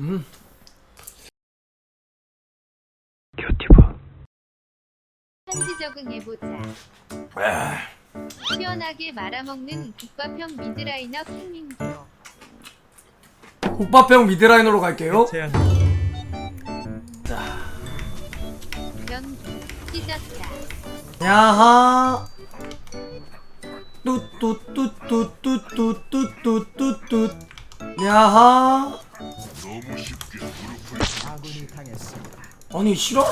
음. 한지 적응해보자. 에, 시원하게 말아먹는 국밥형 미드라이너 킹민규. 국밥형 미드라이너로 갈게요. 태양 연기. 찢었다. 야하. 뚜뚜뚜뚜뚜뚜뚜뚜뚜뚜. 야하. 아군이 당했습니다. 아니 싫어?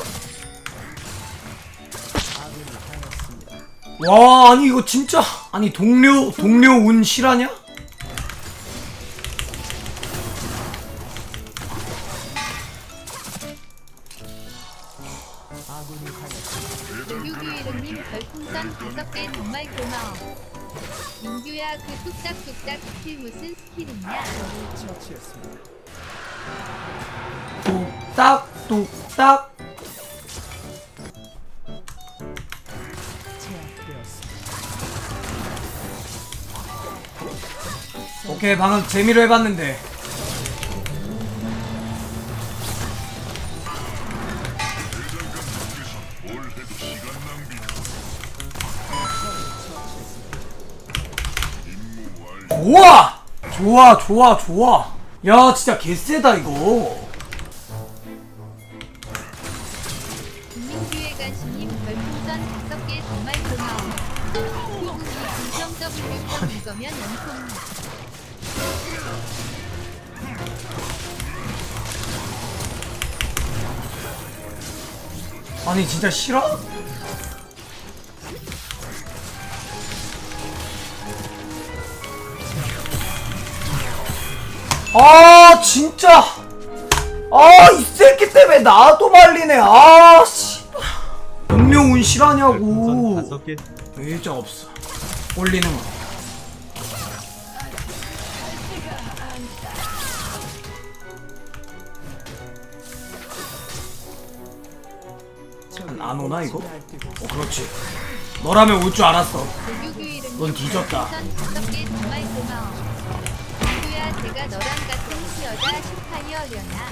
와 아니 이거 진짜 아니 동료 동료 운 실화냐? 아군이 당했습니다. 유규이름님 별풍선 다섯 개 정말 고마워. 민규야 그 뚝딱뚝딱 스킬 무슨 스킬이냐? 처치했습니다. 뚝딱 뚝딱. 오케이 방금 재미로 해봤는데 좋아 좋아 좋아 야 진짜 개쎄다 이거 김민규의 가시님 별풍선 다섯 개 정말 고마워. 후궁이 긍정 W 이거면 연속. 아니 진짜 싫어? 아 진짜. 아 이 새끼 때문에 나도 말리네. 아 씨발 음료운 실하냐고. 의자 없어. 올리는 거. 안 오나 이거? 어 그렇지. 너라면 올 줄 알았어. 넌 뒤졌다. 민규야 제가 너랑 같은 티어다 슈파이어려나?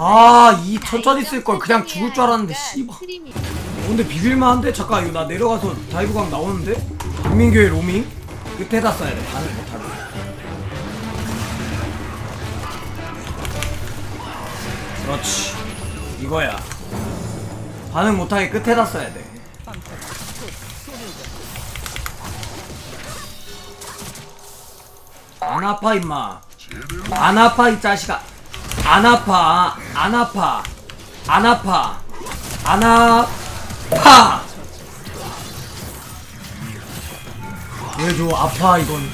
아 이 천천히 쓸 걸 그냥 죽을 줄 알았는데 씨발 스트림이 근데 비빌만 한데? 잠깐 이거 나 내려가서 다이브각 나오는데? 국민교회 로밍? 끝에다 써야 돼 반응 못하게 그렇지 이거야 반응 못하게 끝에다 써야 돼 안 아파 임마. 안 아파 이 자식아. 안 아파 안 아파. 안 아파. 안 아파. 왜줘 아파 이건.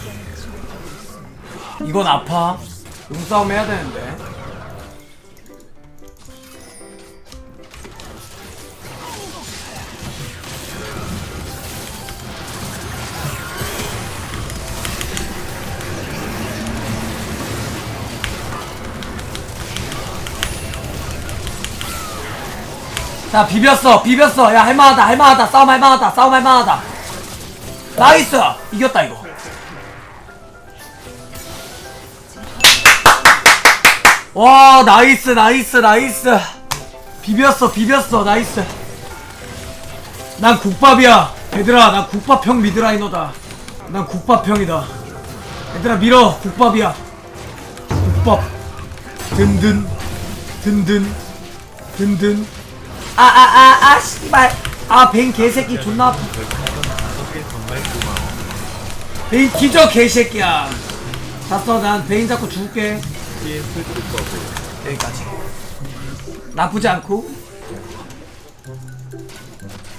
이건 아파? 용싸움 해야 되는데 자 비볐어 비볐어. 야 할만하다 할만하다. 싸움 할만하다 싸움 할만하다. 나이스! 이겼다 이거. 와 나이스 나이스 나이스. 비볐어 비볐어 나이스. 난 국밥이야. 얘들아 난 국밥형 미드라이너다. 난 국밥형이다. 얘들아 밀어. 국밥이야. 국밥. 든든 든든 든든 아아아아 씨발. 아벤 개새끼 존나 아파. 베인 기저 개새끼야. 잤어 난 베인 잡고 죽을게. 여기까지. 나쁘지 않고.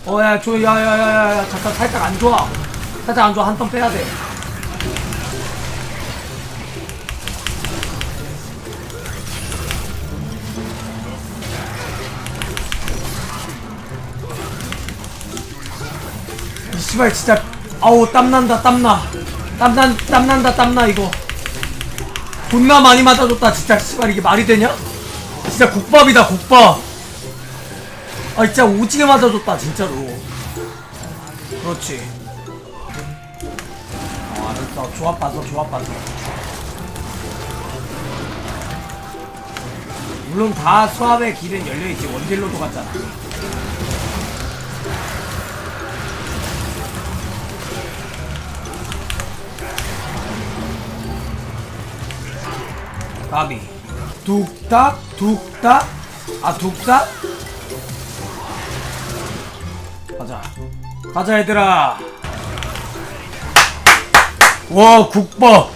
어야 저 야야야야 잠깐 살짝 안 좋아. 살짝 안 좋아. 한 턴 빼야 돼 이 씨발 진짜 아우 땀난다 땀나. 땀난 땀난다 땀나 이거. 존나 많이 맞아줬다 진짜 씨발 이게 말이 되냐? 진짜 국밥이다 국밥. 아 진짜 오지게 맞아줬다 진짜로. 그렇지. 어 알았어. 조합 봐서 조합 봐서. 물론 다 수압의 길은 열려있지. 원딜로도 갔잖아 가비. 뚝딱 뚝딱 아 뚝딱 가자. 가자 얘들아. 와 국밥.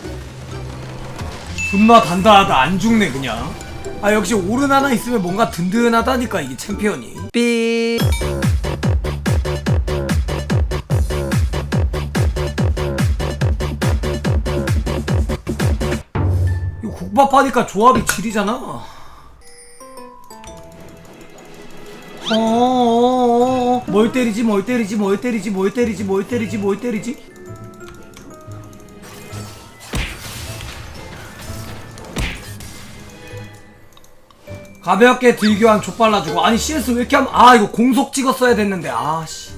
존나 단단하다. 안 죽네 그냥. 아 역시 오른 하나 있으면 뭔가 든든하다니까 이게 챔피언이. 삐 이거 국밥 하니까 조합이 질이잖아. 어어어어. 뭘 때리지 뭘 때리지 뭘 때리지 뭘 때리지 뭘 때리지 뭘 때리지? 가볍게 들교환 족발라주고. 아니 CS 왜 이렇게 하면 아 이거 공속 찍었어야 됐는데. 아씨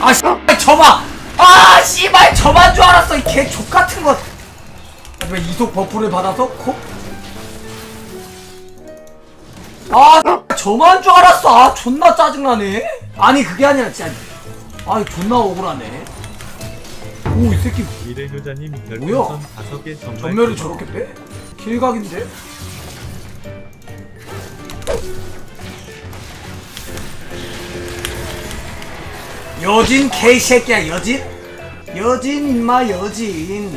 아 씨발 저마 아 씨발 저만 줄 알았어 이 개 족같은 것 왜 이속 버프를 받아서 코? 아 저만 줄 알았어 아 존나 짜증나네 아니 그게 아니라 진짜 아 존나 억울하네 오 이 새끼 미래효자님 뭐야? 별풍선 5개 정말 전멸을. 저렇게 빼? 길각인데? 여진 개새끼야 여진? 여진 임마 여진.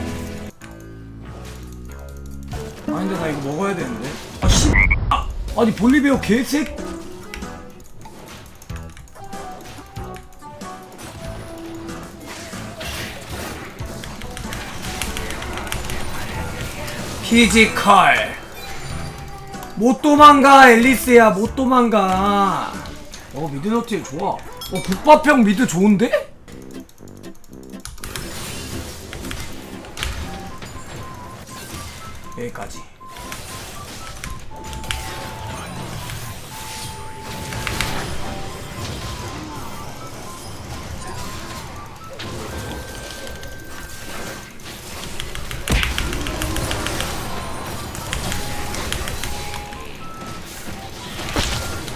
아니 근데 나 이거 먹어야 되는데. 아 씨. 아니 볼리베어 개새 피지컬. 못 도망가 앨리스야. 못 도망가. 어 미드너트 좋아 어 국밥형 미드 좋은데? 여기까지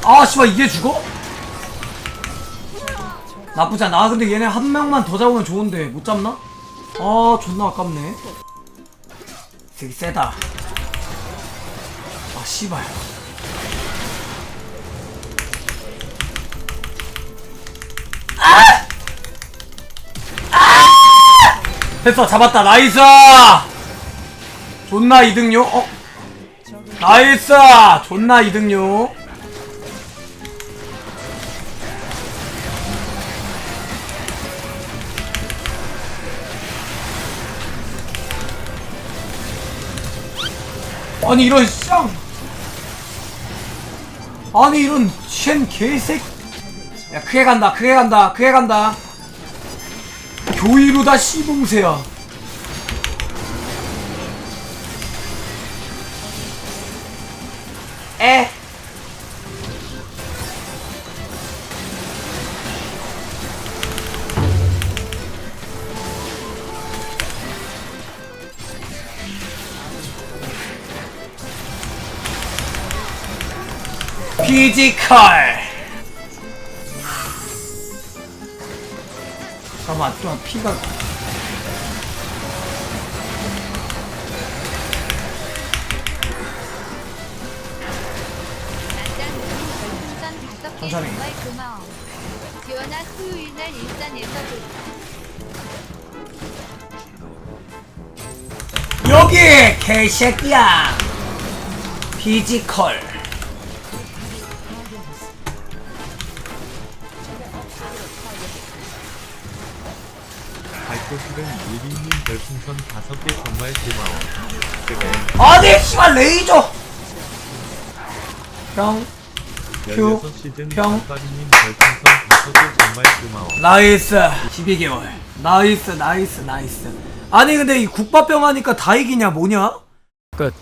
아 씨발 이게 죽어? 나쁘지 않아. 아, 근데 얘네 한 명만 더 잡으면 좋은데. 못 잡나? 아 존나 아깝네. 되게 세다. 아 씨발. 아! 됐어 잡았다. 나이스! 존나 이등요? 어? 나이스! 존나 이등요 아니 이런 쌍! 아니 이런 쉔 개색 야 크게 간다 크게 간다 크게 간다! 교이루다 씨봉새야! 에 피지컬 잠깐만 또 피가. 여기 개새끼야. 피지컬 별풍선 5개 정말 고마워. 그래. 아니 씨발 레이저 평 큐, 16시즌 평. 깜빡이님 별풍선 5개 정말 고마워. 나이스 12개월 나이스 나이스 나이스 아니 근데 이 국밥병 하니까 다 이기냐 뭐냐 끝.